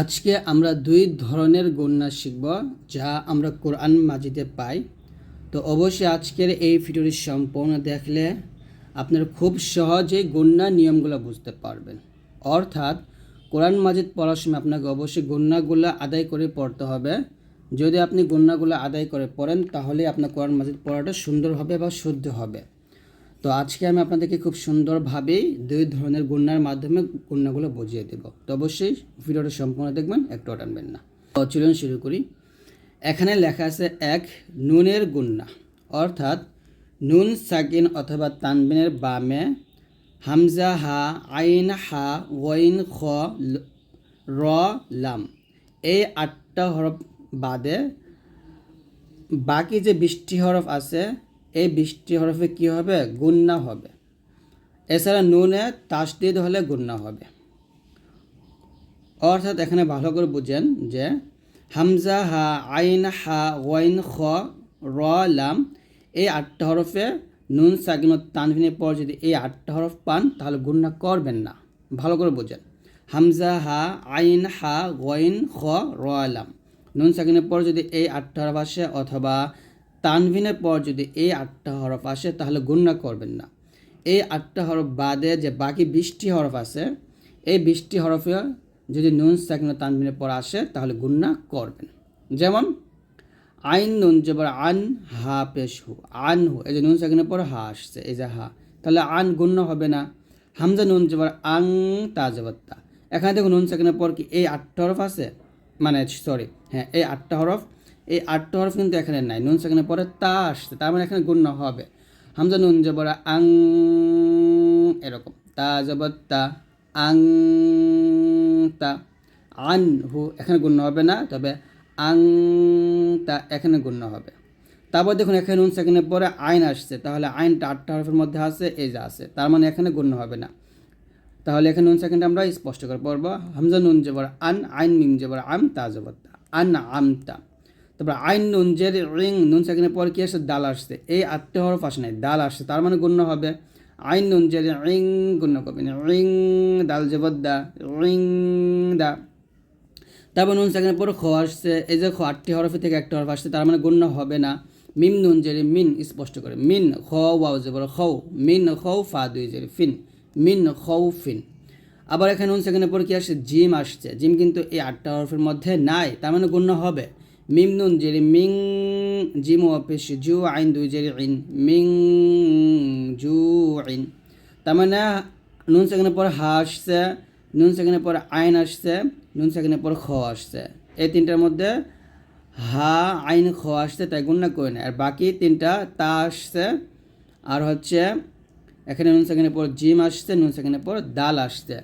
আজকে আমরা দুই ধরনের গণ্যা শিখব, যা আমরা কোরআন মাজিদে পাই। তো অবশ্যই আজকের এই ভিডিওটি সম্পূর্ণ দেখলে আপনারা খুব সহজেই গণ্যা নিয়মগুলো বুঝতে পারবেন। অর্থাৎ কোরআন মাজিদ পড়ার সময় আপনাকে অবশ্যই গণ্যাগুলো আদায় করে পড়তে হবে। যদি আপনি গণ্যাগুলো আদায় করে পড়েন তাহলে আপনার কোরআন মাজিদ পড়াটা সুন্দর হবে বা শুদ্ধ হবে। তো আজকে আমি আপনাদেরকে খুব সুন্দরভাবেই দুই ধরনের গুণার মাধ্যমে গুণাগুলো বুঝিয়ে দেব। তো অবশ্যই ভিডিওটা সম্পূর্ণ দেখবেন, একটু টানবেন না। তো চলুন শুরু করি। এখানে লেখা আছে এক নুনের গুণা, অর্থাৎ নুন সাকিন অথবা তানবিনের বামে হামজা হা, আইন হা, ওয়াইন খ র, লাম। এই আটটা হরফ বাদে বাকি যে বৃষ্টি হরফ আছে এই বৃষ্টি হরফে কি হবে? গুন্না হবে। এছাড়া নুনে তাসদিদ হলে গুন্না হবে। অর্থাৎ এখানে ভালো করে বুঝেন যে হামজা, হা, আইন, হা, ওয়াইন, খ, র, লাম এই আটটা হরফে নুন, সাকিন তানভিনের পর যদি এই আটটা হরফ পান, তাহলে গুন্না করবেন না। ভালো করে বুঝেন। হামজা, হা, আইন, হা, ওয়াইন, খ, র, লাম। নুন, সাকিনের পর যদি এই আটটা হরফ আসে অথবা তানভিনের পর যদি এই আটটা হরফ আসে, তাহলে গুন্না করবেন না। এই আটটা হরফ বাদে যে বাকি বিশটি হরফ আছে, এই বিশটি হরফে যদি নুন সাকিন তানভিনের পর আসে, তাহলে গুন্না করবেন। যেমন, আইন নুন জবর আন হা পেশ হু, আন হু, এই যে নুন সাকিনের পর হা আসছে, এই যে হা, তাহলে আন গুণ্য হবে না। হামজা নুন জবর আং তা জবর এখানে দেখুন নুন সাকিনের পর কি এই আটটা হরফ আছে? মানে সরি হ্যাঁ এই আটটা হরফ এই আটটা হরফ কিন্তু এখানে নাই, নুন সেখানে পরে তা আসছে, তার মানে এখানে গুণ্য হবে। হামজা নুন জবর আং, এরকম। তা জবর তা, আং, তা। আন হু এখানে গুণ্য হবে না, তবে আং, তা এখানে গুণ্য হবে। তারপর দেখুন এখানে নুন সেকেন্ডের পরে আইন আসছে, তাহলে আইনটা আটটা হরফের মধ্যে আছে, এই যে আছে, তার মানে এখানে গুণ্য হবে না। তাহলে এখানে নুন সেকেন্ড আমরা স্পষ্ট করে পড়ব, হামজা নুন জবর আন, আইন মিম জবর আম, তা জবর আন আম তা। তারপর আইন নুন যে রিং, নুন সেকেন্ডের পর কি আসছে দাল আসছে। এই আটটা হরফ আসে নাই, দাল আসছে। তার মানে গণ্য হবে আইন নুন যে রিং, গণ্য করবেন রিং, দাল জবর দা, রিং, দা। তারপর নুন সেকেন্ডের পর খ আসছে। এই যে খ, আটটি হরফে থেকে একটা হরফ আসছে, তার মানে গণ্য হবে না। মিম, নুন, জেরে, মিন স্পষ্ট করে। মিন, খ, ওয়াও জবর খৌ মিন, খৌ, ফা, দুই, জেরে, ফিন। মিন, খৌ ফিন। আবার এখানে নুন সেকেন্ডের পর কি আসছে জিম আসছে। জিম কিন্তু এই আটটা হরফের মধ্যে নাই, তার মানে গণ্য হবে। মিম নুন জেরে মিং জিম পেশ জু আইন দুই জেরি ইন, মিং জু আইন তার মানে নুন সেখানে পর হা আসছে, নুন সেখানে পর আইন আসছে, নুন সেখানে পর খ আসছে। এই তিনটার মধ্যে হা, আইন, খ আসছে, তাই গুণ না করে না আর বাকি তিনটা তা আসছে, আর হচ্ছে এখানে নুন সেখানে পর জিম আসছে, নুন সেখানে পর দাল আসছে।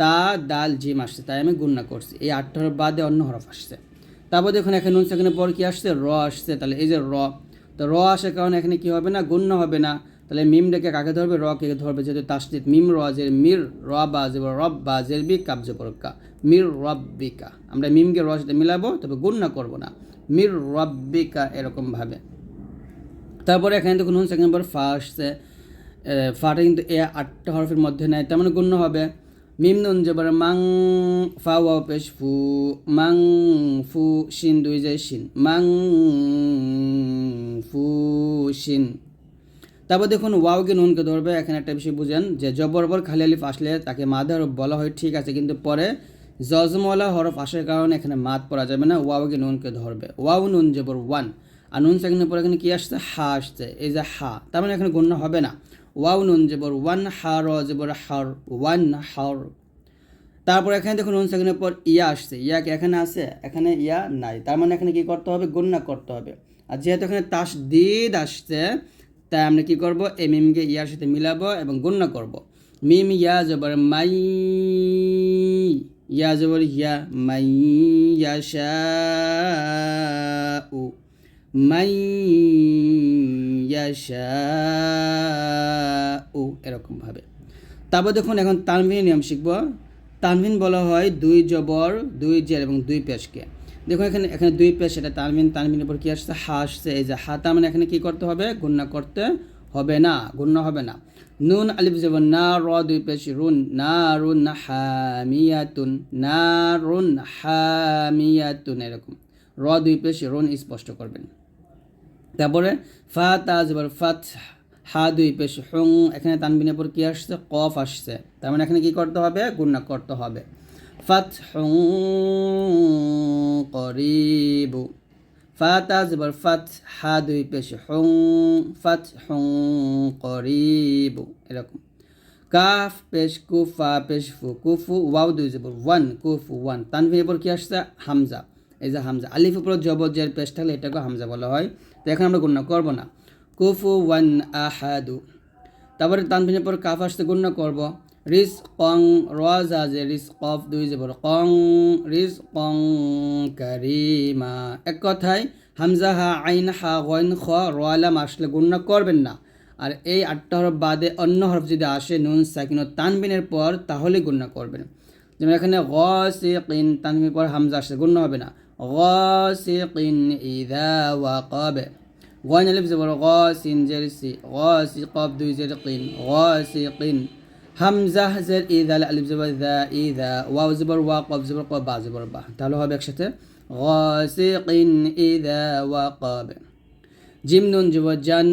তা, দাল, জিম আসছে, তাই আমি গুণ না করছি। এই আটটা হরফ বাদে অন্য হরফ আসছে। তারপর দেখুন এখানে নুন সেকেন্ডের পর কি আসছে? র আসছে। তাহলে এই যে র, তো র আসার কারণে এখানে কি হবে না? গুণ্য হবে না। তাহলে মিম ডেকে কাকে ধরবে? র কে ধরবে? যেহেতু তাসদিদ মিম র জের মির, র বা জের রব বা জের বি কাব জবর কা মির রব্বিকা। আমরা মিমকে র সাথে মিলাবো, তবে গুণ না করব না। মির রব্বিকা এরকমভাবে তারপরে এখানে দেখুন নুন সেকেন্ড পর ফা আসছে। ফাটা কিন্তু এ আটটা হরফের মধ্যে নেয় মানে গণ্য হবে। মিম নুন জবর, মাং ফা পেশ ফু, মাং ফু শিন দুই যায় শিন, মাং ফু শিন। তারপর দেখুন ওয়াওকে নুনকে ধরবে, এখানে একটা বিষয় বুঝেন যে জবরবর খালি আলিফ আসলে তাকে মাদ হরফ বলা হয়, ঠিক আছে, কিন্তু পরে জজমওয়ালা হরফ আসার কারণে এখানে মাদ পড়া যাবে না, ওয়াওকে নুনকে ধরবে। ওয়াও নুন জবর ওয়ান, আর নুন সেকেন্ডের পরে এখানে কি আসছে? হা আসছে, এই যে হা, তার মানে এখানে গণ্য হবে না। ওয়াও নুন জবর ওয়ান হা র জবর হার, ওয়ান হার। তারপর এখানে দেখুন নুন সেকেন্ডের পর ইয়া আসছে। ইয়া কি এখানে আছে? এখানে ইয়া নাই। তার মানে এখানে কি করতে হবে? গণ্য করতে হবে। আর যেহেতু এখানে তাস দিদ আসছে, তাই আমরা কি করব? এই মিমকে ইয়ার সাথে মিলাবো এবং গণ্য করব। মিম ইয়া জবর মাই, ইয়া জবর ইয়া মাই ইয়াশাউ মাই ইয়াশাউ, এরকমভাবে। তারপর দেখুন, এখন তানভিন নিয়ম শিখব। তানভিন বলা হয় দুই জবর, দুই জের এবং দুই পেশকে। দেখুন, এখানে এখানে দুই পেশ, এটা তানভিন, তানভিনের পর কি আসছে? হা আসছে। এই যে হা, তার মানে এখানে কি করতে হবে? গুণনা করতে হবে না গুণ্য হবে না। নুন, আলিফ যাব না, র, দুই পেশ, রুন, না, রুন, হামিয়াতুন, না, রুন, হামিয়াতুন, এরকম। র, দুই পেশ, রুন স্পষ্ট করবেন। তারপরে ফা তা জবর ফাত, হা দুই পেশ, হুং, এখানে তানবিনের পর কি আসছে? কফ আসছে। তার মানে এখানে কি করতে হবে? গুণনা করতে হবে। ফাত, হুং, করিবু। ফা তা জবর ফাত, হা দুই পেশ, হুং, ফাত, হুং, করিবু। এরকম। কাফ পেশ, কুফা পেশ, ফু, কুফু, ওয়াও দুই জবর ওয়ান, কুফু, ওয়ান। তানবিনের পর কি আসছে? হামজা। এই যে হামজা। আলিফ উপর জবর পেশ থাকলে এটাকে হামজা বলা হয়। তো এখন আমরা গুণনা করব না। কুফু ওয়ান আহাদু। তারপরে তানবিনের পর কাফ আসতে গুণনা করব। রিস কং রাজ আজে রিস কফ দুই জবর কং রিস কং কারিমা। এক কথায় হামজা হা আইন হা গইন খ রয়ালাম আসলে গুণনা করবেন না। আর এই আটটা হরফ বাদে অন্য হরফ যদি আসে নুন, সাকিন ও তানবিনের পর তাহলে গুণনা করবেন। যেমন এখানে গ সে কিন তানবিনের পর হামজা আসলে গুণনা হবে না। غاسق إذا وقب غين ألف زبر غاسين جرسي غاسق দুই জের قين غاسق হামজা জের ইদা আলিফ জবর দা ইদা ওয়াও জবর ওয়া কব জবর কব বা জবর বা তাহলে হবে একসাথে غاسق إذا وقب জিম নুন যাব জান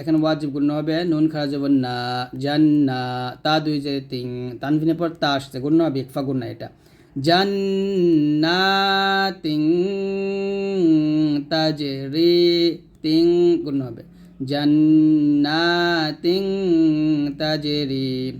এখানে ওয়াজিব গুণ হবে নুন খারা যাব না জান না তা দুই যে তিন তানভিনের পর তা আসছে গুণ হবে ইকফা গুণ না এটা জান্নাতিং তাজরি তিং গুণ হবে। জান্নাতিং তাজরি।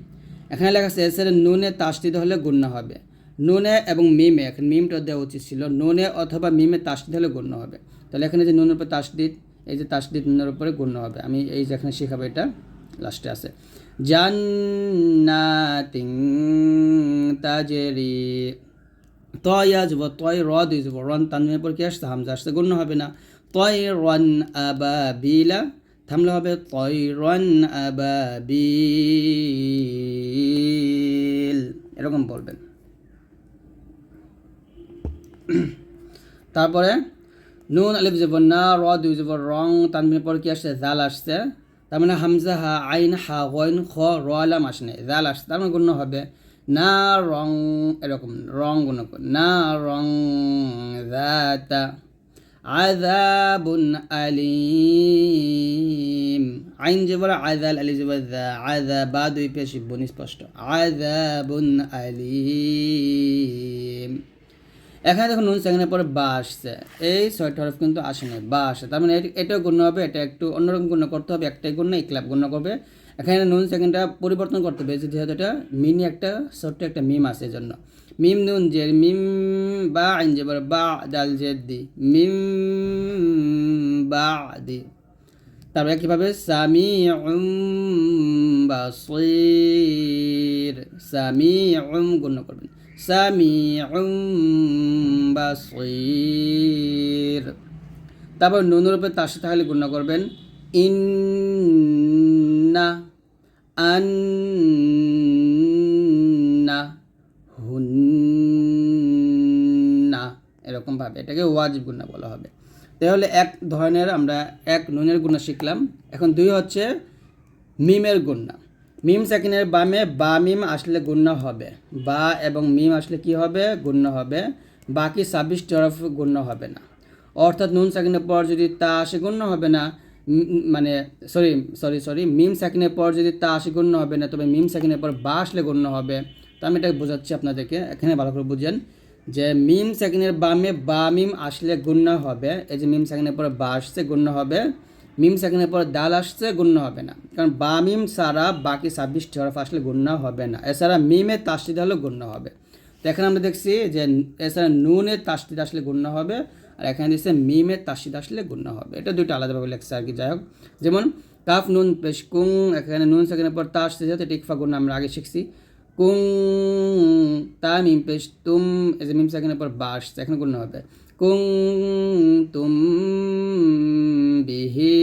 এখানে লেখা আছে, এসের নুনে তাসদিদ হলে গুণ্য হবে। নুনে এবং মিমে, এখন মিমটা দেওয়া উচিত ছিল, নুনে অথবা মিমে তাসদিদ হলে গুণ্য হবে। তাহলে এখানে যে নুনের উপর তাসদিদ এই যে তাসদিদ নুনের উপরে গুণ্য হবে। আমি এই যে এখানে শেখাবো, এটা লাস্টে আছে। জান্নাতিং তাজরি। তয় আসব তয় র দিয়ে যাব রন তানবিনের পর কি আসছে হামজা আসতে গণ্য হবে না তয় রন আবা বিলা থামলে হবে তয় রন আবা বিল এরকম বলবেন তারপরে নুন আলিফ জবর না র দুই জবর রং তানবিনের পর কি আসছে জাল আসছে তার মানে হামজা হা আইন হা গইন খ র আলাম আসনে জাল আসছে তার মানে গণ্য হবে না রং, এরকম, রং গুণ না রং দাতা আযাবুন আলিম। আইন জবর আযাল, আলি জবর দা, আযাবা দুই পেশি বনি স্পষ্ট। আযাবুন আলিম। এখানে দেখুন নুন সেখানের পরে বা আসছে। এই ছয়টা হরফ কিন্তু আসে নাই, বা আসে। তার মানে এটাও গুণ হবে, এটা একটু অন্যরকম গুণ করতে হবে, একটাই গুণ না ক্লাব গুণ করবে। এখানে নুন সেকেন্ডটা পরিবর্তন করতে পেরেছি, যেহেতু এটা মিনি একটা, ছোট্ট একটা মিম আছে এজন্য। মিম নুন জের, মিম বা আইন জেবার বা ডাল জের দি। মিম বা দি। তারপরে কীভাবে? সামি বাসির। সামি উম গুণ করবেন। সামি বাসির। তারপর নুনের উপরে তার সাথে তাহলে গুণ করবেন। ইন্না আন্না হুন্না। এরকমভাবে এটাকে ওয়াজিব গুণা বলা হবে। তাহলে এক ধরনের আমরা এক নুনের গুণা শিখলাম। এখন দুই হচ্ছে মিমের গুণা। মিম সেকেন্ডের বামে বা মিম আসলে গুণ্য হবে। বা এবং মিম আসলে কি হবে? গুণ্য হবে। বাকি ছাব্বিশটি হরফ গুণ্য হবে না। অর্থাৎ নুন সেকেন্ডের পর যদি তা আসে গুণ্য হবে না মানে সরি সরি সরি মিম সেকেন্ডের পর যদি তা আসে গণ্য হবে না, তবে মিম সেকেন্ডের পর বা আসলে গণ্য হবে। তো আমি এটাকে বোঝাচ্ছি আপনাদেরকে, এখানে ভালো করে বুঝেন যে মিম সেকেন্ডের বামে বা মিম আসলে গুণ্য হবে, এই যে মিম সেকেন্ডের পর বা আসছে গুণ্য হবে মিম সেকেন্ডের পর দাল আসছে গুণ্য হবে না। কারণ বা মিম ছাড়া বাকি ছাব্বিশটি হরফ আসলে গুণ্য হবে না। এছাড়া মিমে তাস্তিদ হলেও গুণ্য হবে। তো এখানে আমরা দেখছি যে এছাড়া নুনের তাস্তিদ আসলে গুণ্য হবে আর এখানে দিচ্ছে মিমের তাসিদ আসলে গুণ্য হবে। এটা দুটো আলাদাভাবে লেখছে আর কি, যাই হোক। যেমন, কাফ, নুন পেশ কুং, এখানে নুন সেখানে পর তা আসছে যাতে টিকফা গুণ আমরা আগে শিখছি। কুং, তা, মিম পেশ তুম, এই যে মিম সেখানে পর বা আসছে, এখানে গুণ হবে। কুং, তুম, বিহি,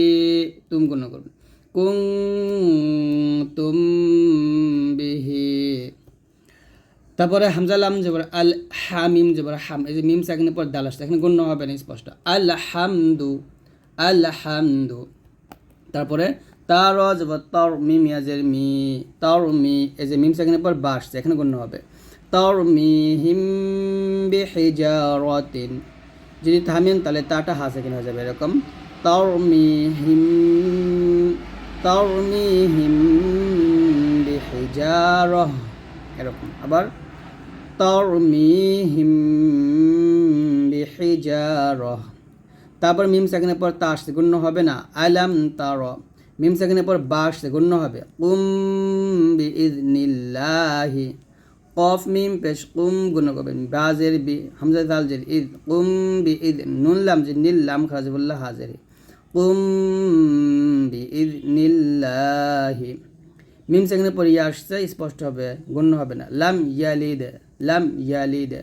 তুম গুণ করবে। কুং, তুম তারপরে হামজালাম জবর আল হামিম জবর হাম, এই যে মিম সাকিনের পর দাল আসছে, এখানে গণ্য হবে না স্পষ্ট। আল হামদু আল হামদু। তারপরে তার জবর তর মিম, ইয়াজের মি, তর মি, এই যে মিম সেখানে পর বা আসছে, এখানে গণ্য হবে। তর মি হিম বিহিজারাতিন। যদি থামেন তাহলে তাটা হা হয়ে যাবে এরকম। তর মি হিম, তর মি হিম বিহিজারহ, এরকম। আবার তর মি হিম বিহিজারহ তারপর মিম সেখানে পর তা আসছে গণ্য হবে না। আলাম তার। মিম সেখানে পর বা আসছে গণ্য হবে। কুম বি ইজনিল্লাহি কফ, মিম, পেশ কুম গুণ করবেন বাজের বি, হামজা দাল জের, ইদ। কুম বি ইদ নুন, লাম যে নীল, লাম, খারাজবুল্লাহ, হাজের। কুম বি ইদ নিল্লাহি মিম সেখানে পর ইয়া আসছে, স্পষ্ট হবে, গণ্য হবে না। লাম, ইয়ালিদ। লাম ইয়ালিদ।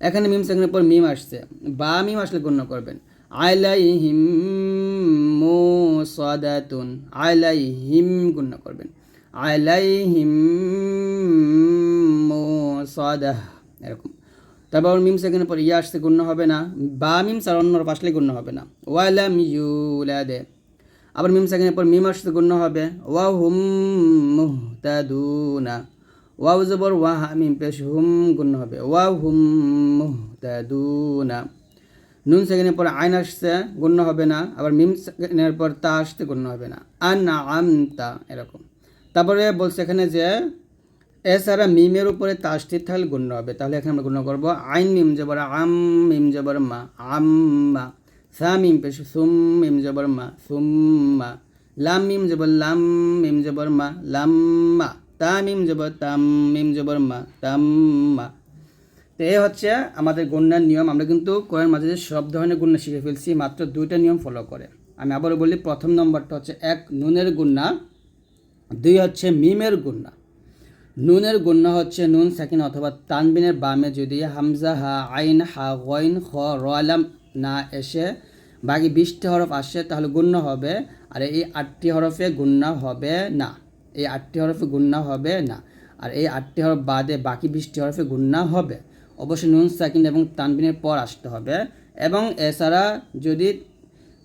এখানে মিম সেখানে পর মিম আসছে। বা মিম আসলে গণ্য করবেন। আলাইহিম মুসাদাতুন। আলাইহিম গণ্য করবেন। আলাইহিম মুসাদাহ। এরকম। তারপর মিম সেখানে পর ইয়া আসছে, গণ্য হবে না। বা মিম সার অন্য আসলে গণ্য হবে না। ওয়ালাম ইউলাদে। আবার মিম সেখানে পর মিম আসতে গণ্য হবে। ওয়া হুম মুহতাদুনা। ওয়াও জবর ওয়া হা মিম পেশ হুম গুণ হবে। ওয়া হুম মুহতাদুনা। নুন সেকেন্ডের পর আইন আসছে গণ্য হবে না। আবার মিম সেকেন্ডের পর তা আসতে গণ্য হবে না। আন না আমতা এরকম। তারপরে বলছে এখানে যে, এছাড়া মিমের উপরে তা স্থির থাকলে গণ্য হবে। তাহলে এখানে আমরা গণ্য করব আইন মিম জবর আম, মিম জবর মা, আম্মা। সা মিম পেশ সুম, মিম জবর মা, সুম্মা। লাম মিম জবর লাম, মিম জবর মা, লাম্মা। তা মিম জবর তাম মিম জবর মা তাম্মা তো এই হচ্ছে আমাদের গণ্যার নিয়ম। আমরা কিন্তু কোরআন মাঝে সব ধরনের গুণা শিখে ফেলছি, মাত্র দুইটা নিয়ম ফলো করে। আমি আবারও বলি, প্রথম নম্বরটা হচ্ছে এক, নুনের গুণা। দুই হচ্ছে মিমের গুণা। নুনের গুণা হচ্ছে নুন, সাকিন অথবা তানবিনের বামে যদি হামজা হা, আইন হা গইন খ রয়ালাম না এসে বাকি বিশটি হরফ আসে, তাহলে গুণ্য হবে। আর এই আটটি হরফে গুণ্য হবে না। এই আটটি হরফে গুণ্য হবে না। আর এই আটটি হরফ বাদে বাকি বিশটি হরফে গুণ্য হবে। অবশ্যই নুন, সাকিন এবং তানবিনের পর আসতে হবে। এবং এছাড়া যদি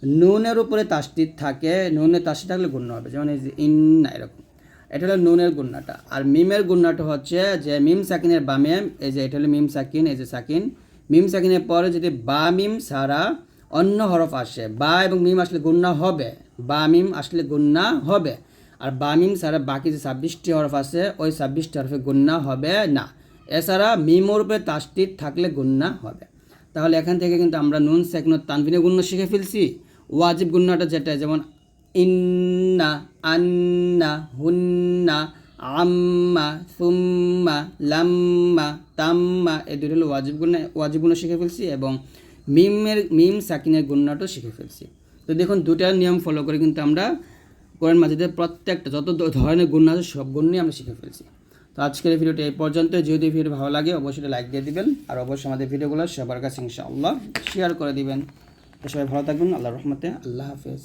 নুনের উপরে তাস্তির থাকে, নুনের তাস্তি থাকলে গুণ্য হবে। যেমন এই যে ইন্না এরকম। এটা হলো নুনের গুন্নাটা আর মিমের গুন্নাটা হচ্ছে যে মিম সাকিনের বামে এই যে এটা হলো মিম, সাকিন, এই যে সাকিন। মিম, সাকিনের পরে যদি বা, মিম ছাড়া অন্য হরফ আসে, বা এবং মিম আসলে গুন্না হবে। বা, মিম আসলে গুন্না হবে। আর বা মিম ছাড়া বাকি যে ছাব্বিশটি হরফ আছে, ওই ছাব্বিশটি হরফে গুন্না হবে না। এছাড়া মিমোর উপরে তাস্তির থাকলে গুন্না হবে। তাহলে এখান থেকে কিন্তু আমরা নুন সেকন তানবিনে গুণ্য শিখে ফেলছি। ওয়াজিব গুণ্যটা যেটা, যেমন ইন্না, আন্না, হুন্না, আম্মা, সুম্মা, লাম্মা, তাম্মা এই দুটো হলো ওয়াজিব গুণ ওয়াজিব গুণ শিখে ফেলছি এবং মিমের, মিম, সাকিনের গুণটাও শিখে ফেলছি। তো দেখুন দুটার নিয়ম ফলো করে কিন্তু আমরা কোরআন মাজিদের প্রত্যেকটা, যত ধরনের গুণ আছে, সব গুণ নিয়ে আমরা শিখে ফেলছি। তো আজকের এই ভিডিওটি এই পর্যন্ত যদি ভিডিও ভালো লাগে, অবশ্যই লাইক দিয়ে দিবেন। আর অবশ্যই আমাদের ভিডিওগুলো সবার কাছে ইনশাআল্লাহ শেয়ার করে দিবেন। সবাই ভালো থাকবেন। আল্লাহ রহমতে আল্লাহ হাফেজ।